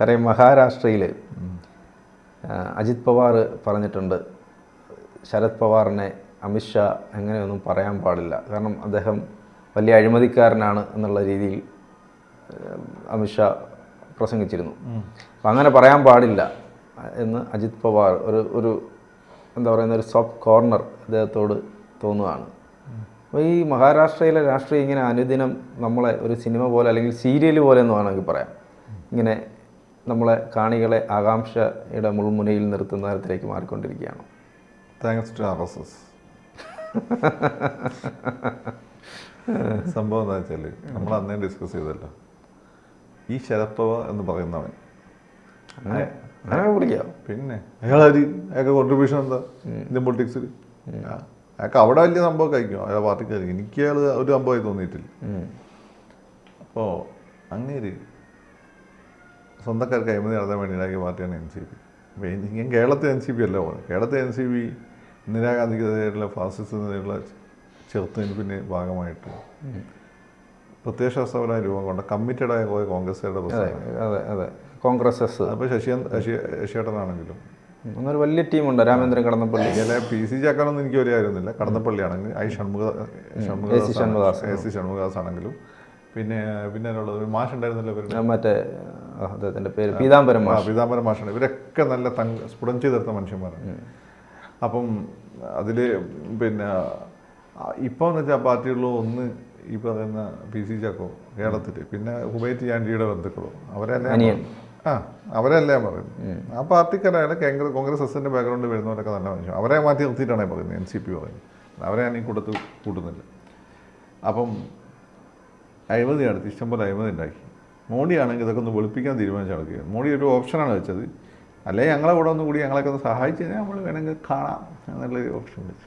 സാറേ മഹാരാഷ്ട്രയിൽ അജിത് പവാർ പറഞ്ഞിട്ടുണ്ട് ശരത് പവാറിനെ അമിത്ഷാ അങ്ങനെയൊന്നും പറയാൻ പാടില്ല. കാരണം അദ്ദേഹം വലിയ അഴിമതിക്കാരനാണ് എന്നുള്ള രീതിയിൽ അമിത്ഷാ പ്രസംഗിച്ചിരുന്നു. അപ്പം അങ്ങനെ പറയാൻ പാടില്ല എന്ന് അജിത് പവാർ ഒരു ഒരു എന്താ പറയുന്ന ഒരു സോഫ്റ്റ് കോർണർ അദ്ദേഹത്തോട് തോന്നുകയാണ്. അപ്പോൾ ഈ മഹാരാഷ്ട്രയിലെ രാഷ്ട്രീയം ഇങ്ങനെ അനുദിനം നമ്മളെ ഒരു സിനിമ പോലെ അല്ലെങ്കിൽ സീരിയൽ പോലെ എന്ന് വേണമെങ്കിൽ പറയാം. ഇങ്ങനെ നമ്മളെ കാണികളെ ആകാംക്ഷയുടെ മുൾമുനയിൽ നിർത്തുന്ന തരത്തിലേക്ക് മാറിക്കൊണ്ടിരിക്കുകയാണ്. Thanks to R S S സംഭവം എന്താ വെച്ചാൽ നമ്മൾ അന്നേ ഡിസ്കസ് ചെയ്തല്ലോ. ഈ ശരത് എന്ന് പറയുന്നവൻ. പിന്നെ അയാൾ അയാൾ അയാൾക്ക് കോൺട്രിബ്യൂഷൻ എന്താ? ഇന്ത്യൻ പൊളിറ്റിക്സിൽ അയാൾക്ക് അവിടെ വലിയ സംഭവം കഴിക്കും. അയാളെ പാർട്ടിക്കാർ എനിക്ക് അയാൾ ഒരു സംഭവമായി തോന്നിയിട്ടില്ല. അപ്പോൾ അങ്ങേര് സ്വന്തക്കാർക്ക് അഴിമതി നടത്താൻ വേണ്ടി ഉണ്ടാക്കിയ പാർട്ടിയാണ് എൻ സി പി ഞാൻ കേരളത്തെ എൻ സി പി അല്ല പോകുന്നത്. കേരളത്തെ എൻ സി പി ഇന്ദിരാഗാന്ധിക്കെതിരെയുള്ള ഫാസിസത്തിനെതിരെയുള്ള ചെറുത്തുനിൽപ്പിന്റെ ഭാഗമായിട്ട് പ്രത്യയശാസ്ത്രപരമായ രൂപം കൊണ്ട കമ്മിറ്റഡായ പോയ കോൺഗ്രസ്സുകാരുടെ അതെ അതെ കോൺഗ്രസ് അപ്പോൾ ശശിയൻ ശശി ശശിയേട്ടനാണെങ്കിലും. എന്നൊരു വലിയ ടീമുണ്ട് രാമേന്ദ്രൻ കടന്നപ്പള്ളി. അല്ലെ പി സി ചാക്കാനൊന്നും എനിക്ക് ഒരു കാര്യമൊന്നുമില്ല. കടന്നപ്പള്ളിയാണെങ്കിൽ ഐ Shanmukha Shanmughadas. A C Shanmughadas. ആണെങ്കിലും. പിന്നെ പിന്നെ അതിനുള്ളത് മാഷ് ഉണ്ടായിരുന്നല്ലോ മറ്റേ അദ്ദേഹത്തിന്റെ പേര് പീതാംബരം ആ മാഷ് പീതാംബരം മാഷാണ്. ഇവരൊക്കെ നല്ല തങ്ക സ്ഫുടം ചെയ്തെടുത്ത മനുഷ്യന്മാരാണ്. അപ്പം അതിൽ പിന്നെ ഇപ്പോൾ എന്ന് വെച്ചാൽ പാർട്ടികളിൽ ഒന്ന് ഈ പറയുന്ന പി സി ചാക്കോ കേരളത്തിൽ പിന്നെ ഹുബൈറ്റ് ആൻഡിയുടെ ബന്ധുക്കളോ അവരെല്ലാം. ആ അവരെല്ലാം പറയുന്നത് ആ പാർട്ടിക്കാരായാലും കേന്ദ്ര കോൺഗ്രസ് എസിന്റെ ബാക്ക്ഗ്രൗണ്ട് വരുന്നവരൊക്കെ നല്ല മനുഷ്യൻ. അവരെ മാറ്റി നിർത്തിയിട്ടാണ് പറയുന്നത് എൻ സി പി പറയുന്നത്. അവരെ ഞാൻ ഈ കൂട്ടത്തിൽ കൂട്ടുന്നില്ല. അപ്പം അഴിമതി നടത്തി ഇഷ്ടംപോലെ അഴിമതി ഉണ്ടാക്കി മോഡിയാണെങ്കിൽ ഇതൊക്കെ ഒന്ന് വെളുപ്പിക്കാൻ തീരുമാനിച്ച നടക്കുക മോഡി ഒരു ഓപ്ഷനാണ് വെച്ചത്. അല്ലെങ്കിൽ ഞങ്ങളെ കൂടെ ഒന്ന് കൂടി ഞങ്ങളൊക്കെ ഒന്ന് സഹായിച്ചു കഴിഞ്ഞാൽ നമ്മൾ വേണമെങ്കിൽ കാണാം എന്നുള്ളൊരു ഓപ്ഷൻ വെച്ചു.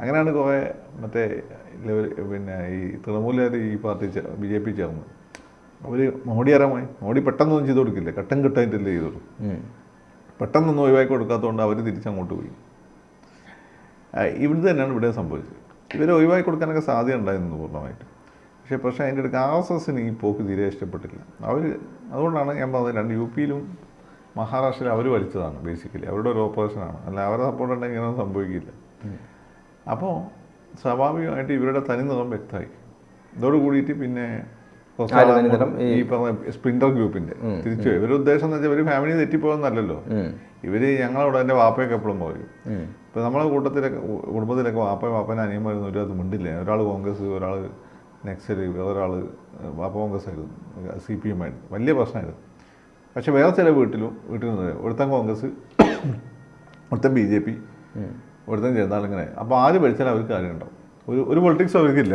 അങ്ങനെയാണ് കുറേ മറ്റേ ലെവൽ പിന്നെ ഈ തൃണമൂലുകാർ ഈ പാർട്ടി ബി ജെ പി ചേർന്ന് അവർ മോഡി ആരാമായി മോഡി പെട്ടെന്നൊന്നും ചെയ്ത് കൊടുക്കില്ല. ഘട്ടം ഘട്ടമായിട്ടല്ലേ ചെയ്തു കൊടുക്കും. പെട്ടെന്നൊന്നും ഒഴിവാക്കി കൊടുക്കാത്തതുകൊണ്ട് അവർ തിരിച്ചങ്ങോട്ട് പോയി. ഇവിടുന്ന് ഇവിടെ തന്നെയാണ് ഇവിടെ സംഭവിച്ചത്. ഇവരെ ഒഴിവാക്കി കൊടുക്കാനൊക്കെ സാധ്യത ഉണ്ടായിരുന്നു പൂർണമായിട്ട്. പക്ഷേ പക്ഷേ അതിന്റെ ഇടയ്ക്ക് ആർ എസ് എസിന് ഈ പോക്ക് തീരെ ഇഷ്ടപ്പെട്ടില്ല. അവർ അതുകൊണ്ടാണ് ഞാൻ പറഞ്ഞത് രണ്ട് യു പിയിലും മഹാരാഷ്ട്രയിലും അവർ വലിച്ചതാണ് ബേസിക്കലി അവരുടെ ഒരു ഓപ്പറേഷനാണ് അല്ല അവരെ സപ്പോർട്ട് ഉണ്ടെങ്കിൽ ഇങ്ങനെ സംഭവിക്കില്ല. അപ്പോൾ സ്വാഭാവികമായിട്ട് ഇവരുടെ തനി നിറം വ്യക്തമായി. ഇതോട് കൂടിയിട്ട് പിന്നെ? ഈ പറഞ്ഞ സ്പ്രിൻഡർ ഗ്രൂപ്പിന്റെ തിരിച്ചു. ഇവരുടെ ഉദ്ദേശം എന്ന് വെച്ചാൽ ഇവർ ഫാമിലി തെറ്റിപ്പോകുന്നല്ലോ ഇവർ ഞങ്ങളവിടെ എന്റെ വാപ്പയൊക്കെ എപ്പോഴും പറയും. ഇപ്പം നമ്മളെ കൂട്ടത്തിലൊക്കെ കുടുംബത്തിലൊക്കെ വാപ്പയും വാപ്പനും അനിയന്മാരൊന്നും ഒരു അത് മിണ്ടില്ല. ഒരാൾ കോൺഗ്രസ് ഒരാൾ നെക്സൽ വേറൊരാൾ വാപ്പ കോൺഗ്രസ് ആയിരുന്നു സി പി എം ആയിരുന്നു വലിയ പ്രശ്നമായിരുന്നു. പക്ഷേ വേറെ ചില വീട്ടിലും വീട്ടിൽ നിന്ന് ഒരുത്തൻ കോൺഗ്രസ് ഒരുത്തൻ ബി ജെ പി ഒരുത്തൻ ചെന്നാളിങ്ങനെ അപ്പോൾ ആര് ഭരിച്ചാലും അവർക്ക് കാര്യമുണ്ടാവും. ഒരു ഒരു പൊളിറ്റിക്സ് അവർക്കില്ല.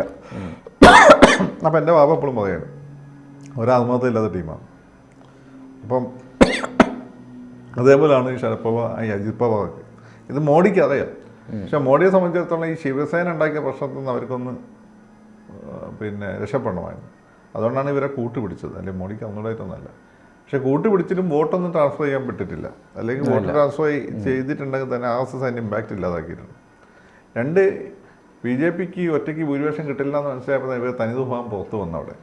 അപ്പോൾ എന്റെ വാപ്പ എപ്പോഴും പറയാണ് ഒരാത്മഹത്യ ഇല്ലാത്ത ടീമാണ് അപ്പം അതേപോലെയാണ് ഈ ശരത് പവാർ ഈ അജിത് പവാർക്ക് ഇത് മോഡിക്ക് അറിയാം. പക്ഷെ മോഡിയെ സംബന്ധിച്ചിടത്തോളം ഈ ശിവസേന ഉണ്ടാക്കിയ പ്രശ്നത്തിൽ നിന്ന് അവർക്കൊന്ന് പിന്നെ രക്ഷപ്പെടണമായിരുന്നു. അതുകൊണ്ടാണ് ഇവരെ കൂട്ടുപിടിച്ചത് അല്ലെ മോഡിക്ക് ഒന്നുകൂടായിട്ടൊന്നല്ല പക്ഷെ കൂട്ടുപിടിച്ചിട്ടും വോട്ടൊന്നും ട്രാൻസ്ഫർ ചെയ്യാൻ പറ്റിയിട്ടില്ല. അല്ലെങ്കിൽ വോട്ട് ട്രാൻസ്ഫർ ചെയ്തിട്ടുണ്ടെങ്കിൽ തന്നെ ആർ എസ് എസ് അതിന്റെ ഇമ്പാക്റ്റ് ഇല്ലാതാക്കിയിട്ടുണ്ട്. രണ്ട് ബി ജെ പിക്ക് ഒറ്റയ്ക്ക് ഭൂരിപക്ഷം കിട്ടില്ല എന്ന് മനസ്സിലായപ്പോൾ ഇവർ തനിതുഭാവം പുറത്ത് വന്നവിടെ.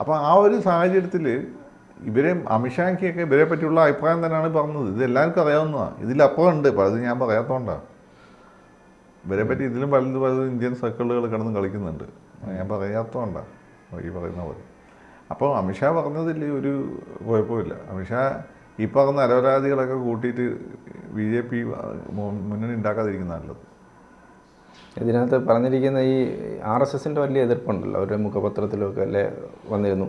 അപ്പോൾ ആ ഒരു സാഹചര്യത്തിൽ ഇവരെ അമിത്ഷായ്ക്കൊക്കെ ഇവരെ പറ്റിയുള്ള അഭിപ്രായം തന്നെയാണ് പറഞ്ഞത്. ഇത് എല്ലാവർക്കും അറിയാവുന്നതാണ്. ഇതിലപ്പുറം ഉണ്ട് പലതും ഞാൻ പറയാത്തതുകൊണ്ടാണ് ഇവരെ പറ്റി ഇതിലും പലത് പലതും ഇന്ത്യൻ സർക്കിളുകൾ കിടന്ന് കളിക്കുന്നുണ്ട്. ഞാൻ പറയാത്തതുകൊണ്ടാണ് ഈ പറയുന്ന പോലെ. അപ്പോൾ അമിത്ഷാ പറഞ്ഞതിൽ ഒരു കുഴപ്പമില്ല. അമിത്ഷാ ഈ പറഞ്ഞ അലവരാധികളൊക്കെ കൂട്ടിയിട്ട് ബി ജെ പി മുന്നണി ഉണ്ടാക്കാതിരിക്കുന്ന നല്ലത് ഇതിനകത്ത് പറഞ്ഞിരിക്കുന്ന ഈ ആർ എസ് എസിന്റെ വലിയ എതിർപ്പുണ്ടല്ലോ. അവരുടെ മുഖപത്രത്തിലൊക്കെ അല്ലേ വന്നിരുന്നു.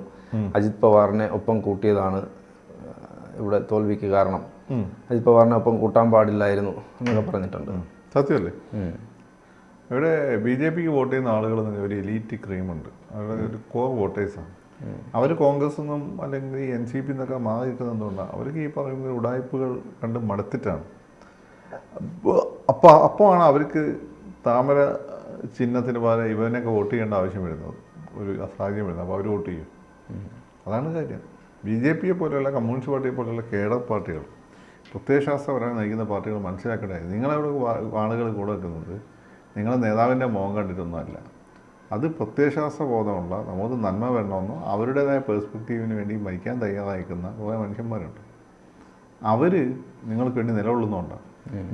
അജിത് പവാറിനെ ഒപ്പം കൂട്ടിയതാണ് ഇവിടെ തോൽവിക്ക് കാരണം. അജിത് പവാറിനെ ഒപ്പം കൂട്ടാൻ പാടില്ലായിരുന്നു എന്നൊക്കെ പറഞ്ഞിട്ടുണ്ട്. സത്യമല്ലേ. ഇവിടെ ബി ജെ പിക്ക് വോട്ട് ചെയ്യുന്ന ആളുകൾ ഒരു എലീറ്റ് ക്രീമുണ്ട്. അവരുടെ ഒരു കോർ വോട്ടേഴ്സാണ്. അവർ കോൺഗ്രസ് നിന്നും അല്ലെങ്കിൽ എൻ സി പി എന്നൊക്കെ മാറി നിൽക്കുന്നതുകൊണ്ടാണ് അവർക്ക് ഈ പറയുന്ന ഉടായ്പകൾ കണ്ട് മടുത്തിട്ടാണ്. അപ്പോൾ അപ്പോൾ അപ്പോഴാണ് അവർക്ക് താമര ചിഹ്നത്തിന് പകരം ഇവനൊക്കെ വോട്ട് ചെയ്യേണ്ട ആവശ്യം വരുന്നത്. ഒരു സാഹചര്യം വരുന്നത്. അപ്പോൾ അവർ വോട്ട് ചെയ്യും. അതാണ് കാര്യം. ബി ജെ പിയെ പോലെയുള്ള കമ്മ്യൂണിസ്റ്റ് പാർട്ടിയെ പോലെയുള്ള കേഡർ പാർട്ടികൾ പ്രത്യയശാസ്ത്രപരമായി നയിക്കുന്ന പാർട്ടികൾ മനസ്സിലാക്കേണ്ടത് നിങ്ങളവിടെ ആളുകൾ കൂടെ വെക്കുന്നത് നിങ്ങളെ നേതാവിന്റെ മോഹം കണ്ടിട്ടൊന്നുമല്ല. അത് പ്രത്യയശാസ്ത്ര ബോധമുള്ള നമുക്ക് നന്മ വരണമെന്നോ അവരുടേതായ പേഴ്സ്പെക്റ്റീവിന് വേണ്ടി മരിക്കാൻ തയ്യാറായിരിക്കുന്ന കുറേ മനുഷ്യന്മാരുണ്ട്. അവർ നിങ്ങൾക്ക് വേണ്ടി നിലകൊള്ളുന്നുണ്ടാണ്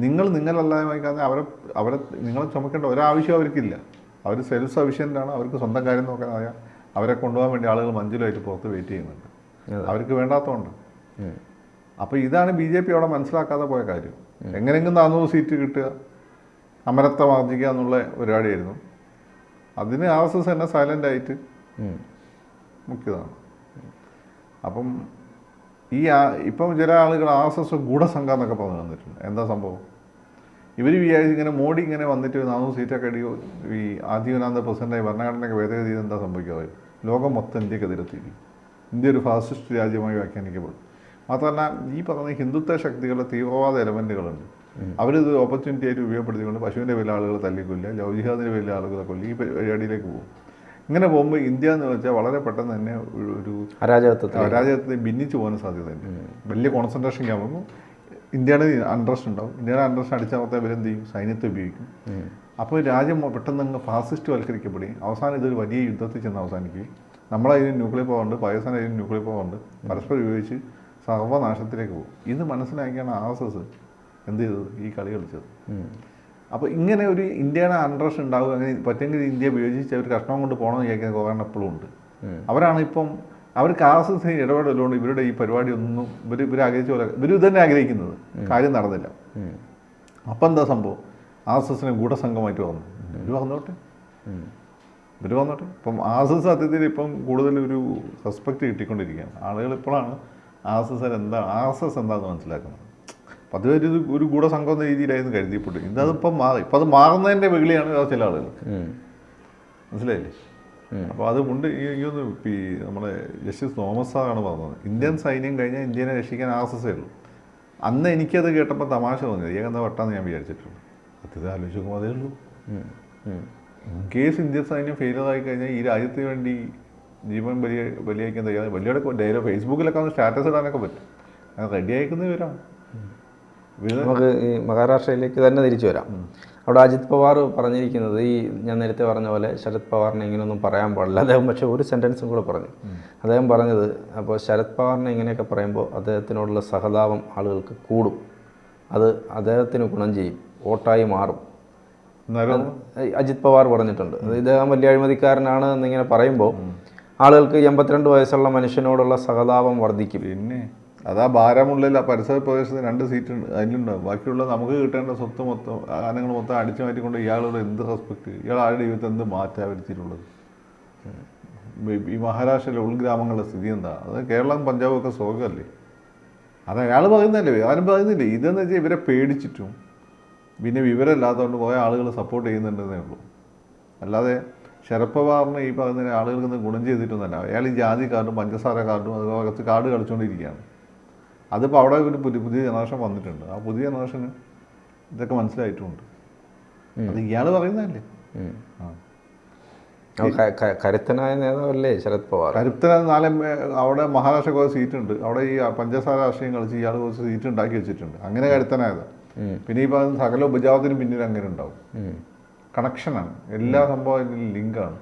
നിങ്ങൾ നിങ്ങളല്ലാതെ വായിക്കാതെ അവരെ അവരെ നിങ്ങളെ ചുമക്കേണ്ട ഒരാവശ്യം അവർക്കില്ല. അവർ സെൽഫ് സഫീഷ്യന്റാണ് അവർക്ക് സ്വന്തം കാര്യം നോക്കാനായ അവരെ കൊണ്ടുപോകാൻ വേണ്ടി ആളുകൾ മഞ്ചിലായിട്ട് പുറത്ത് വെയിറ്റ് ചെയ്യുന്നുണ്ട്. അവർക്ക് വേണ്ടാത്തതുകൊണ്ട്. അപ്പോൾ ഇതാണ് ബി ജെ പി അവിടെ മനസ്സിലാക്കാതെ പോയ കാര്യം. എങ്ങനെയെങ്കിലും നാനൂറ് സീറ്റ് കിട്ടുക അമരത്വം ആർജിക്കുക എന്നുള്ള പരിപാടിയായിരുന്നു. അതിന് ആർ എസ് എസ് തന്നെ സൈലന്റ് ആയിട്ട്. മുഖ്യതാണ് അപ്പം ഈ ആ- ഇപ്പം ചില ആളുകൾ ആർ എസ് എസ് ഗൂഢസംഘം എന്നൊക്കെ പറഞ്ഞു തന്നിട്ടുണ്ട്. എന്താ സംഭവം? ഇവർ വിചാരിച്ച് ഇങ്ങനെ മോഡി ഇങ്ങനെ വന്നിട്ട് നാനൂറ് സീറ്റൊക്കെ അടി ഈ ആജീവനാന്ത പ്രസിഡന്റായി ഭരണഘടനയ്ക്ക് ഭേദഗതി എന്താ സംഭവിക്കുക ലോകം മൊത്തം ഇന്ത്യക്കെതിരെത്തിയിരിക്കും ഇന്ത്യ ഒരു ഫാസിസ്റ്റ് രാജ്യമായി വ്യാഖ്യാനിക്കപ്പെടും. മാത്രമല്ല ഈ പറഞ്ഞ ഹിന്ദുത്വ ശക്തികളുടെ തീവ്രവാദ എലമെന്റുകളുണ്ട് അവരിത് ഓപ്പർച്യൂണിറ്റി ആയിട്ട് ഉപയോഗപ്പെടുത്തിക്കൊണ്ട് പശുവിന്റെ വില ആളുകൾ തല്ലിക്കൊല്ല ലവ് ജിഹാദിന്റെ വലിയ ആളുകളെ കൊല്ലുക ഈ പരിപാടിയിലേക്ക് പോകും. ഇങ്ങനെ പോകുമ്പോൾ ഇന്ത്യ എന്ന് വെച്ചാൽ വളരെ പെട്ടെന്ന് തന്നെ ഒരു- അരാജകത്വത്തെ അരാജകത്വത്തെ ഭിന്നിച്ച് പോകാൻ സാധ്യതയുണ്ട് വലിയ കോൺസെൻട്രേഷൻ ക്യാമ്പ് ഇന്ത്യയുടെ അണ്ടർസ്റ്റ് ഉണ്ടാവും. ഇന്ത്യയുടെ അണ്ടർസ്റ്റ് അടിച്ചമർത്താൻ ഇവരെന്ത് ചെയ്യും സൈന്യത്തെ ഉപയോഗിക്കും. അപ്പോൾ രാജ്യം പെട്ടെന്ന് അങ്ങ് ഫാസിസ്റ്റ് വൽക്കരിക്കപ്പെടുകയും അവസാനം ഇതൊരു വലിയ യുദ്ധത്തിൽ ചെന്ന് അവസാനിക്കുകയും. നമ്മളതിന് ന്യൂക്ലിയർ പവർ ഉണ്ട് പാകിസ്ഥാൻ അതിന് ന്യൂക്ലിയർ പവർ ഉണ്ട്. പരസ്പരം ഉപയോഗിച്ച് സർവനാശത്തിലേക്ക് പോകും. ഇത് മനസ്സിലാക്കിയാണ് ആർ എസ് എസ് എന്ത് ചെയ്തത്? ഈ കളി കളിച്ചത്. അപ്പോൾ ഇങ്ങനെ ഒരു ഇന്ത്യയുടെ അൺട്രസ്റ്റ് ഉണ്ടാവുക അങ്ങനെ പറ്റെങ്കിൽ ഇന്ത്യ ഉപയോഗിച്ച് അവർ കഷ്ണം കൊണ്ട് പോകണമെന്ന് വിചാരിക്കുന്ന കുറേ എപ്പോഴും ഉണ്ട്. അവരാണ് ഇപ്പം അവർക്ക് ആർ എസ് എസ് ഇടപെടലുകൊണ്ട് ഇവരുടെ ഈ പരിപാടി ഒന്നും ഇവർ ഇവർ ആഗ്രഹിച്ച പോലെ ഇവർ ഇത് തന്നെ ആഗ്രഹിക്കുന്നത്. കാര്യം നടന്നില്ല. അപ്പം എന്താ സംഭവം? ആർ എസ് എസിനെ ഗൂഢസംഘമായിട്ട് വന്നു. ഇവർ വന്നോട്ടെ. ഇവർ വന്നോട്ടെ. ഇപ്പം ആർ എസ് എസ് സത്യത്തിൽ ഇപ്പം കൂടുതൽ ഒരു റെസ്പെക്റ്റ് കിട്ടിക്കൊണ്ടിരിക്കുകയാണ്. ആളുകൾ ഇപ്പോഴാണ് ആർ എസ് എസ് എന്താ ആർ എസ് എസ് എന്താണെന്ന് മനസ്സിലാക്കുന്നത് അപ്പം അത് ഒരു ഒരു ഗൂഢസംഘം എന്ന രീതിയിലായിരുന്നു കരുതിപ്പെട്ടു ഇതതിപ്പം മാറി. ഇപ്പം അത് മാറുന്നതിന്റെ വെളിയാണ് ചില ആളുകൾ. മനസ്സിലായില്ലേ? അപ്പോൾ അത് മുണ്ട് ഈ ഈ ഒന്ന് നമ്മുടെ ജസ്റ്റിസ് തോമസ് ആണ് പറഞ്ഞത്. ഇന്ത്യൻ സൈന്യം കഴിഞ്ഞാൽ ഇന്ത്യനെ രക്ഷിക്കാൻ ആർ എസ് എസ് ഉള്ളൂ. അന്ന് എനിക്കത് കേട്ടപ്പോൾ തമാശ തോന്നിയത്. ഏകന്താ വട്ടാന്ന് ഞാൻ വിചാരിച്ചിട്ടുള്ളൂ അത് ആലോചിച്ച് നോക്കുമ്പോൾ അതേ ഉള്ളൂ. ഇൻ കേസ് ഇന്ത്യൻ സൈന്യം ഫെയിലറായി കഴിഞ്ഞാൽ ഈ രാജ്യത്തിന് വേണ്ടി ജീവൻ വലിയ വലിയ തയ്യാറ് വലിയ ഡയലോ ഫേസ്ബുക്കിലൊക്കെ ഒന്ന് സ്റ്റാറ്റസ് ഇടാനൊക്കെ പറ്റും. അത് റെഡി അയക്കുന്ന ഇവരാണ്. നമുക്ക് ഈ മഹാരാഷ്ട്രയിലേക്ക് തന്നെ തിരിച്ചു വരാം. അവിടെ അജിത് പവാർ പറഞ്ഞിരിക്കുന്നത് ഈ ഞാൻ നേരത്തെ പറഞ്ഞ പോലെ ശരത് പവാറിനെ ഇങ്ങനെയൊന്നും പറയാൻ പാടില്ല. അദ്ദേഹം പക്ഷേ ഒരു സെന്റൻസും കൂടെ പറഞ്ഞു. അദ്ദേഹം പറഞ്ഞത് അപ്പോൾ ശരത് പവാറിനെ ഇങ്ങനെയൊക്കെ പറയുമ്പോൾ അദ്ദേഹത്തിനോടുള്ള സഹതാപം ആളുകൾക്ക് കൂടും. അത് അദ്ദേഹത്തിന് ഗുണം ചെയ്യും. വോട്ടായി മാറും. അജിത് പവാർ പറഞ്ഞിട്ടുണ്ട്. ഇദ്ദേഹം വലിയ അഴിമതിക്കാരനാണ് എന്നിങ്ങനെ പറയുമ്പോൾ ആളുകൾക്ക് എൺപത്തിരണ്ട് വയസ്സുള്ള മനുഷ്യനോടുള്ള സഹതാപം വർദ്ധിക്കും. പിന്നെ അതാ ഭാരമുള്ള പരിസര പ്രദേശത്ത് രണ്ട് സീറ്റ് ഉണ്ട് അതിലുണ്ടാവും ബാക്കിയുള്ള നമുക്ക് കിട്ടേണ്ട സ്വത്ത് മൊത്തം ആനങ്ങൾ മൊത്തം അടിച്ചു മാറ്റിക്കൊണ്ട് ഇയാളോട് എന്ത് റെസ്പെക്ട് ഇയാൾ ആരുടെ ജീവിതത്തിൽ എന്ത് മാറ്റാ വരുത്തിയിട്ടുള്ളത്? ഈ- ഈ മഹാരാഷ്ട്രയിലെ ഉൾഗ്രാമങ്ങളുടെ സ്ഥിതി എന്താ? അത് കേരളം പഞ്ചാബും ഒക്കെ സ്വർഗമല്ലേ അത് അയാൾ പറയുന്നതല്ലേ ആരും പറയുന്നില്ലേ? ഇതെന്ന് വെച്ചാൽ ഇവരെ പേടിച്ചിട്ടും പിന്നെ വിവരമില്ലാത്തതുകൊണ്ട് കുറേ ആളുകൾ സപ്പോർട്ട് ചെയ്യുന്നുണ്ടെന്നേ ഉള്ളൂ. അല്ലാതെ ശരത് പവാറിന് ഈ പറയുന്ന ആളുകൾക്ക് ഗുണം ചെയ്തിട്ടൊന്നല്ല അയാൾ ഈ ജാതി കാർഡും പഞ്ചസാര കാർഡും അതുപോലെ കുറച്ച് കാർഡ് കളിച്ചുകൊണ്ടിരിക്കുകയാണ് അതിപ്പോൾ അവിടെ ഒരു പുതിയ പുതിയ ജനറേഷൻ വന്നിട്ടുണ്ട്. ആ പുതിയ ജനറേഷന് ഇതൊക്കെ മനസ്സിലായിട്ടുമുണ്ട് അത് ഇയാൾ പറയുന്നതല്ലേ? കരുത്തനായ നേതാവല്ലേ ശരത് പവാർ? കരുത്തനായ നാല് അവിടെ മഹാരാഷ്ട്ര കുറച്ച് സീറ്റുണ്ട് അവിടെ ഈ പഞ്ചസാര രാഷ്ട്രീയം കളിച്ച് ഇയാൾ കുറച്ച് സീറ്റ് ഉണ്ടാക്കി വെച്ചിട്ടുണ്ട്. അങ്ങനെ കരുത്തനായത്. പിന്നെ ഈ പറയുന്ന സകല ഉപജാപത്തിന് പിന്നിൽ അങ്ങനെ ഉണ്ടാവും. കണക്ഷനാണ്. എല്ലാ സംഭവം ലിങ്കാണ്.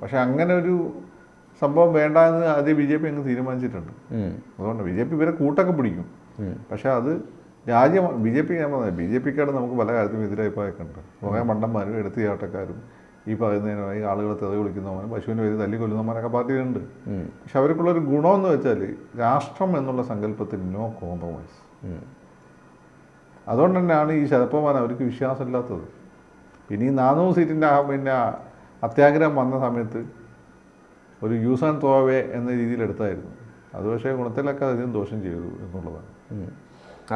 പക്ഷെ അങ്ങനെ ഒരു സംഭവം വേണ്ട എന്ന് ആദ്യം ബി ജെ പി അങ്ങ് തീരുമാനിച്ചിട്ടുണ്ട്. അതുകൊണ്ട് ബി ജെ പി ഇവരെ കൂട്ടൊക്കെ പിടിക്കും. പക്ഷെ അത് രാജ്യം ബി ജെ പി ഞാൻ പറഞ്ഞത് ബി ജെ പിക്കാണ് നമുക്ക് പല കാര്യത്തിലും എതിരായിപ്പോയൊക്കെ ഉണ്ട് കുറേ മണ്ടന്മാരും എടുത്തുചാട്ടക്കാരും ഈ പറയുന്നതിനായി ആളുകളെ തെറി വിളിക്കുന്നവനും പശുവിന്റെ പേര് തല്ലി കൊല്ലുന്നവരൊക്കെ പാർട്ടിയിലുണ്ട്. പക്ഷെ അവർക്കുള്ളൊരു ഗുണമെന്ന് വെച്ചാൽ രാഷ്ട്രം എന്നുള്ള സങ്കല്പത്തിൽ നോ കോംപ്രമൈസ്. അതുകൊണ്ട് തന്നെയാണ് ഈ ശരപ്പമാൻ അവർക്ക് വിശ്വാസമില്ലാത്തത്. പിന്നെ ഈ നാനൂറ് സീറ്റിന്റെ ആ പിന്നെ അത്യാഗ്രഹം വന്ന സമയത്ത് ഒരു യൂസ് ആൻഡ് തോവേ എന്ന രീതിയിൽ എടുത്തായിരുന്നു. അത് പക്ഷേ ഗുണത്തിലൊക്കെ അധികം ദോഷം ചെയ്തു എന്നുള്ളതാണ്.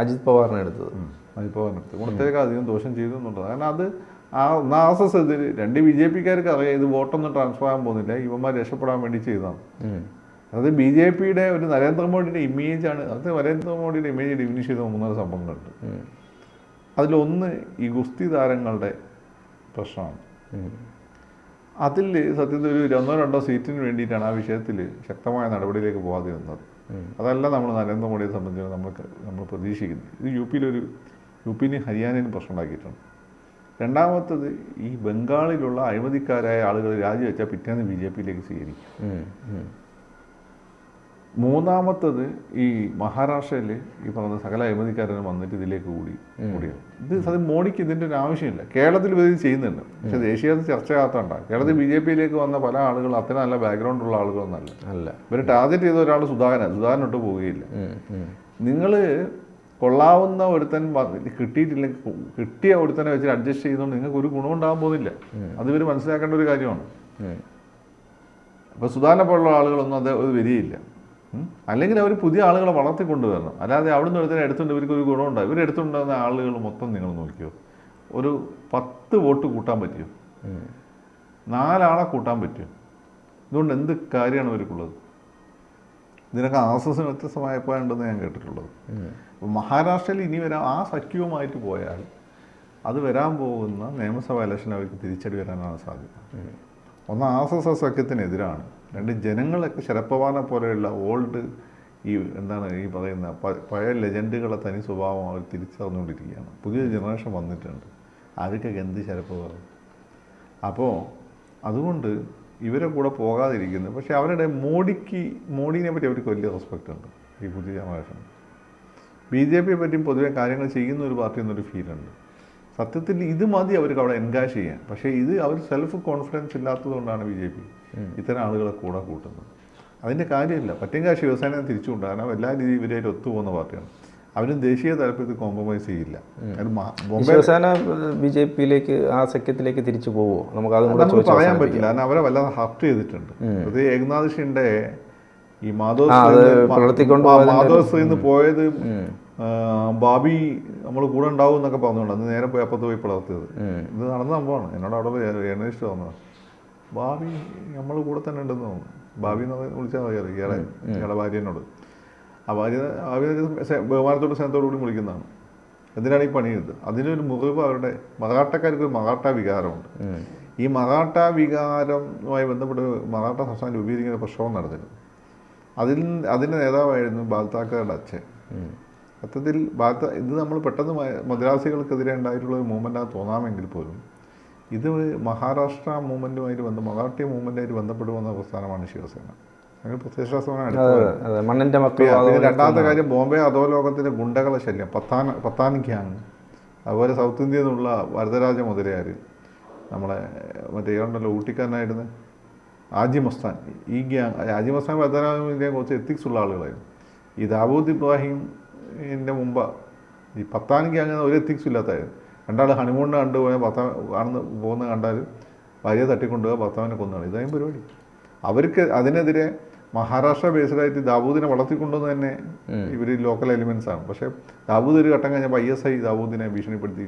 അജിത് പവാറിനെ എടുത്തത്. അജിത് പവാറിനെ എടുത്തു ഗുണത്തിലൊക്കെ അധികം ദോഷം ചെയ്തു എന്നുള്ളതാണ്. കാരണം അത് ആ നാസസ് എസ് രണ്ട് ബി ജെ പിക്കാർക്ക് അറിയാം ഇത് വോട്ടൊന്നും ട്രാൻസ്ഫർ ആകാൻ പോകുന്നില്ല. ഇവന്മാർ രക്ഷപ്പെടാൻ വേണ്ടി ചെയ്തതാണ്. അത് ബി ജെ പിയുടെ ഒരു നരേന്ദ്രമോദിയുടെ ഇമേജാണ് അത് നരേന്ദ്രമോദിയുടെ ഇമേജ് ഡിഫിനിഷ് ചെയ്ത മൂന്നാൽ സംഭവങ്ങളുണ്ട്. അതിലൊന്ന് ഈ ഗുസ്തി താരങ്ങളുടെ പ്രശ്നമാണ്. അതിൽ സത്യത്തിൽ ഒരു ഒന്നോ രണ്ടോ സീറ്റിന് വേണ്ടിയിട്ടാണ് ആ വിഷയത്തിൽ ശക്തമായ നടപടിയിലേക്ക് പോകാതെ വന്നത്. അതല്ല നമ്മൾ നരേന്ദ്രമോദിയെ സംബന്ധിച്ച് നമ്മൾ നമ്മൾ പ്രതീക്ഷിക്കുന്നത് ഇത് യു പിയിലൊരു യു പിന് ഹരിയാനയിലും പ്രശ്നം ഉണ്ടാക്കിയിട്ടുണ്ട് രണ്ടാമത്തത് ഈ ബംഗാളിലുള്ള അഴിമതിക്കാരായ ആളുകൾ രാജിവെച്ചാൽ പിറ്റേന്ന് ബി ജെ പിയിലേക്ക് സ്വീകരിക്കും. മൂന്നാമത്തത് ഈ മഹാരാഷ്ട്രയിൽ ഈ പറഞ്ഞ സകല അഴിമതിക്കാരനും വന്നിട്ട് ഇതിലേക്ക് കൂടി കൂടിയത് ഇത് സത്യം മോഡിക്ക് ഇതിന്റെ ഒരു ആവശ്യമില്ല. കേരളത്തിൽ ഇവർ ഇത് ചെയ്യുന്നുണ്ട്. പക്ഷെ ദേശീയത ചർച്ചയാകത്തുണ്ടാകും കേരളത്തിൽ ബി ജെ പിയിലേക്ക് വന്ന പല ആളുകൾ അത്ര നല്ല ബാക്ക്ഗ്രൗണ്ട് ഉള്ള ആളുകളൊന്നല്ല. അല്ല. ഇവർ ടാർഗറ്റ് ചെയ്ത ഒരാൾ സുധാകരൻ. സുധാകരനൊട്ട് പോവുകയില്ല. നിങ്ങൾ കൊള്ളാവുന്ന ഒരുത്തൻ കിട്ടിയിട്ടില്ലെങ്കിൽ കിട്ടിയ ഒരുത്തനെ വെച്ചിട്ട് അഡ്ജസ്റ്റ് ചെയ്യുന്നതുകൊണ്ട് നിങ്ങൾക്ക് ഒരു ഗുണം ഉണ്ടാകാൻ പോകുന്നില്ല. അത് ഇവർ മനസ്സിലാക്കേണ്ട ഒരു കാര്യമാണ്. അപ്പോൾ സുധാരണ പോലുള്ള ആളുകളൊന്നും അത് വരികയില്ല. അല്ലെങ്കിൽ അവർ പുതിയ ആളുകളെ വളർത്തിക്കൊണ്ടുവരണം. അല്ലാതെ അവിടെ നിന്ന് ഒരുത്തനെ എടുത്തുകൊണ്ട് ഇവർക്ക് ഒരു ഗുണമുണ്ടാകും ഇവർ എടുത്തുകൊണ്ടുവന്ന ആളുകൾ മൊത്തം നിങ്ങൾ നോക്കിയോ? ഒരു പത്ത് വോട്ട് കൂട്ടാൻ പറ്റിയോ. നാലാളെ കൂട്ടാൻ പറ്റിയോ? ഇതുകൊണ്ട് എന്ത് കാര്യമാണ് ഇവർക്കുള്ളത്? ഇതിനൊക്കെ ആസസിന് വ്യത്യസ്തമായപ്പോഴുണ്ടെന്ന് ഞാൻ കേട്ടിട്ടുള്ളത്. മഹാരാഷ്ട്രയിൽ ഇനി വരാൻ ആ സഖ്യവുമായിട്ട് പോയാൽ അത് വരാൻ പോകുന്ന നിയമസഭാ ഇലക്ഷൻ അവർക്ക് തിരിച്ചടി വരാനാണ് സാധ്യത. ഒന്ന് എസ് സഖ്യത്തിനെതിരാണ്. രണ്ട് ജനങ്ങളൊക്കെ ശരപ്പവാനെ പോലെയുള്ള ഓൾഡ് ഈ എന്താണ് ഈ പറയുന്ന പഴയ ലെജൻഡുകളെ തനി സ്വഭാവം അവർ തിരിച്ചറിഞ്ഞുകൊണ്ടിരിക്കുകയാണ്. പുതിയ ജനറേഷൻ വന്നിട്ടുണ്ട്. ആർക്കൊക്കെ എന്ത് ശരത് പവാർ അപ്പോൾ അതുകൊണ്ട് ഇവരെ കൂടെ പോകാതിരിക്കുന്നത് പക്ഷേ അവരുടെ മോഡിക്ക് മോഡിനെ പറ്റി അവർക്ക് വലിയ റെസ്പെക്റ്റ് ഉണ്ട് ഈ പുതിയ ജനറേഷൻ. ബി ജെ പിയെ പറ്റിയും പൊതുവെ കാര്യങ്ങൾ ചെയ്യുന്ന ഒരു പാർട്ടി എന്നൊരു ഫീലുണ്ട് സത്യത്തിൽ ഇത് മതി അവർക്ക് അവിടെ എൻഗാജ് ചെയ്യാൻ. പക്ഷേ ഇത് അവർ സെൽഫ് കോൺഫിഡൻസ് ഇല്ലാത്തതുകൊണ്ടാണ് ബി ജെ പി ഇത്തരം ആളുകളെ കൂടെ കൂട്ടുന്നത്. അതിന്റെ കാര്യമില്ല. പറ്റുമെങ്കിൽ ശിവസേന തിരിച്ചു തിരിച്ചുകൊണ്ട് കാരണം എല്ലാ രീതിയും ഇവരായിട്ട് ഒത്തുപോകുന്ന പാർട്ടിയാണ്. അവരും ദേശീയ തലത്തിൽ കോംപ്രമൈസ് ചെയ്യില്ല. ശിവസേന ബി ജെ പിയിലേക്ക് ആ സഖ്യത്തിലേക്ക് തിരിച്ചു പോവുമോ നമുക്ക് അത് പറയാൻ പറ്റില്ല. കാരണം അവരെ വല്ലാതെ ഹർട്ട് ചെയ്തിട്ടുണ്ട്. അത് ഏകനാഥ് ഷിൻഡെ ഈ മാധവ് മാധവ് പോയത് ബാബി നമ്മൾ കൂടെ ഉണ്ടാവും എന്നൊക്കെ പറഞ്ഞുകൊണ്ട് അന്ന് നേരെ പോയി അപ്പുറത്ത് പോയി പിളർത്തിയത്. ഇത് നടന്ന സംഭവമാണ്. എന്നോട് അവിടെ ജേർണലിസ്റ്റ് വന്നത്. ബാബി നമ്മൾ കൂടെ തന്നെ ഉണ്ടെന്ന് തോന്നുന്നു. ബാബി എന്ന് വിളിച്ചാൽ മതി അത് ഇയാളെ ഇയാളെ ഭാര്യനോട്. ആ ഭാര്യ ഭാര്യ ബഹുമാനത്തോട് സ്നേഹത്തോടു കൂടി വിളിക്കുന്നതാണ്. എന്തിനാണ് ഈ പണിയെടുത്ത് അതിനൊരു മുറിവ് അവരുടെ മറാട്ടക്കാർക്ക് ഒരു മറാട്ട വികാരമുണ്ട്. ഈ മറാട്ട വികാരവുമായി ബന്ധപ്പെട്ട് മറാട്ട സംസ്ഥാനം രൂപീകരിക്കുന്ന പ്രക്ഷോഭം നടന്നിരുന്നു. അതിൽ അതിന്റെ നേതാവായിരുന്നു ബാൽത്താക്കറുടെ അച്ഛൻ. ഉം. സത്യത്തിൽ ബാത്ത ഇത് നമ്മൾ പെട്ടെന്ന് മദ്രാസികൾക്കെതിരെ ഉണ്ടായിട്ടുള്ള ഒരു മൂവ്മെന്റാണ് തോന്നാമെങ്കിൽ പോലും ഇത് മഹാരാഷ്ട്ര മൂവ്മെന്റുമായിട്ട് ബന്ധം മറാഠി മൂവ്മെന്റായിട്ട് ബന്ധപ്പെട്ട് വന്ന പ്രസ്ഥാനമാണ് ശിവസേന. രണ്ടാമത്തെ കാര്യം ബോംബെ അധോലോകത്തിലെ ഗുണ്ടകളെ ശല്യം. പത്താൻ പത്താൻ ഗ്യാങ് അതുപോലെ സൗത്ത് ഇന്ത്യയിൽ നിന്നുള്ള വരദരാജ മുതലയാർ നമ്മളെ മറ്റേ ഏതാണ്ടല്ലോ ഊട്ടിക്കാരനായിരുന്നു. ആജി മസ്താൻ. ഈ ഗ്യാങ് ആജി മസ്താൻ വരദരാജിന്റെ കുറച്ച് എത്തിക്സ് ഉള്ള ആളുകളായിരുന്നു. ഈ ദാവൂദ് ഇബ്രാഹിമിന്റെ മുമ്പാണ് ഈ പത്താനിക്ക് അങ്ങനെ ഒരു എത്തിക്സ് ഇല്ലാത്തായിരുന്നു രണ്ടാൾ ഹണിമൂണിന് കണ്ടുപോയാൽ ഭർത്താവ് കാണുന്ന പോകുന്ന കണ്ടാൽ ഭാര്യയെ തട്ടിക്കൊണ്ടുപോകുക ഭർത്താവിനെ കൊന്നാണ്. ഇതായും പരിപാടി. അവർക്ക് അതിനെതിരെ മഹാരാഷ്ട്ര ബേസ്ഡായിട്ട് ദാവൂദിനെ വളർത്തിക്കൊണ്ടുവന്ന് തന്നെ ഇവർ ലോക്കൽ എലിമെൻസ് ആണ്. പക്ഷേ ദാവൂദ് ഒരു ഘട്ടം കഴിഞ്ഞപ്പോൾ ഐ എസ് ഐ ദാവൂദിനെ ഭീഷണിപ്പെടുത്തി.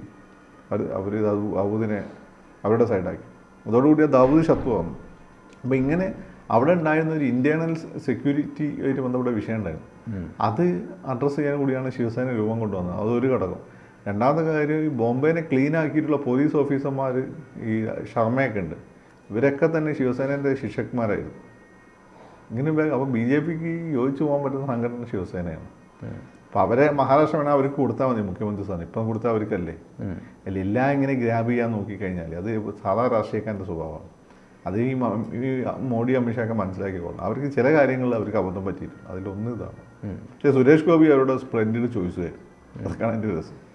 അത് അവർ ദാവൂദിനെ അവരുടെ സൈഡാക്കി അതോടുകൂടി ആ ദാവൂദ് ശത്രു വന്നു അപ്പോൾ ഇങ്ങനെ അവിടെ ഉണ്ടായിരുന്ന ഒരു ഇന്റേർണൽ സെക്യൂരിറ്റി ആയിട്ട് ബന്ധപ്പെട്ട വിഷയം ഉണ്ടായിരുന്നു. അത് അഡ്രസ്സ് ചെയ്യാൻ കൂടിയാണ് ശിവസേന രൂപം കൊണ്ടുവന്നത്. അതൊരു ഘടകം. രണ്ടാമത്തെ കാര്യം ഈ ബോംബെനെ ക്ലീൻ ആക്കിയിട്ടുള്ള പോലീസ് ഓഫീസർമാർ ഈ ശർമ്മയൊക്കെ ഉണ്ട്. ഇവരൊക്കെ തന്നെ ശിവസേനന്റെ ശിക്ഷകന്മാരായിരുന്നു ഇങ്ങനെ അപ്പോൾ ബി ജെ പിക്ക് യോജിച്ചു പോകാൻ പറ്റുന്ന സംഘടന ശിവസേനയാണ്. അപ്പോൾ അവരെ മഹാരാഷ്ട്ര വേണേൽ അവർക്ക് കൊടുത്താൽ മതി മുഖ്യമന്ത്രി സ്ഥാനം ഇപ്പം കൊടുത്താൽ അവർക്കല്ലേ? അല്ല എല്ലാം ഇങ്ങനെ ഗ്രാബ് ചെയ്യാൻ നോക്കിക്കഴിഞ്ഞാൽ അത് സാധാ രാഷ്ട്രീയക്കാരന്റെ സ്വഭാവമാണ്. അത് ഈ ഈ മോഡി അമിത്ഷാക്കെ മനസ്സിലാക്കിക്കോളാം അവർക്ക് ചില കാര്യങ്ങളിൽ അവർക്ക് അബദ്ധം പറ്റിയിട്ടുണ്ട്. അതിലൊന്ന് ഇതാണ്. പക്ഷേ സുരേഷ് ഗോപി അവരുടെ സ്പ്ലെൻഡിഡ് ചോയ്സ് വരും അതൊക്കെയാണ് എന്റെ രസം.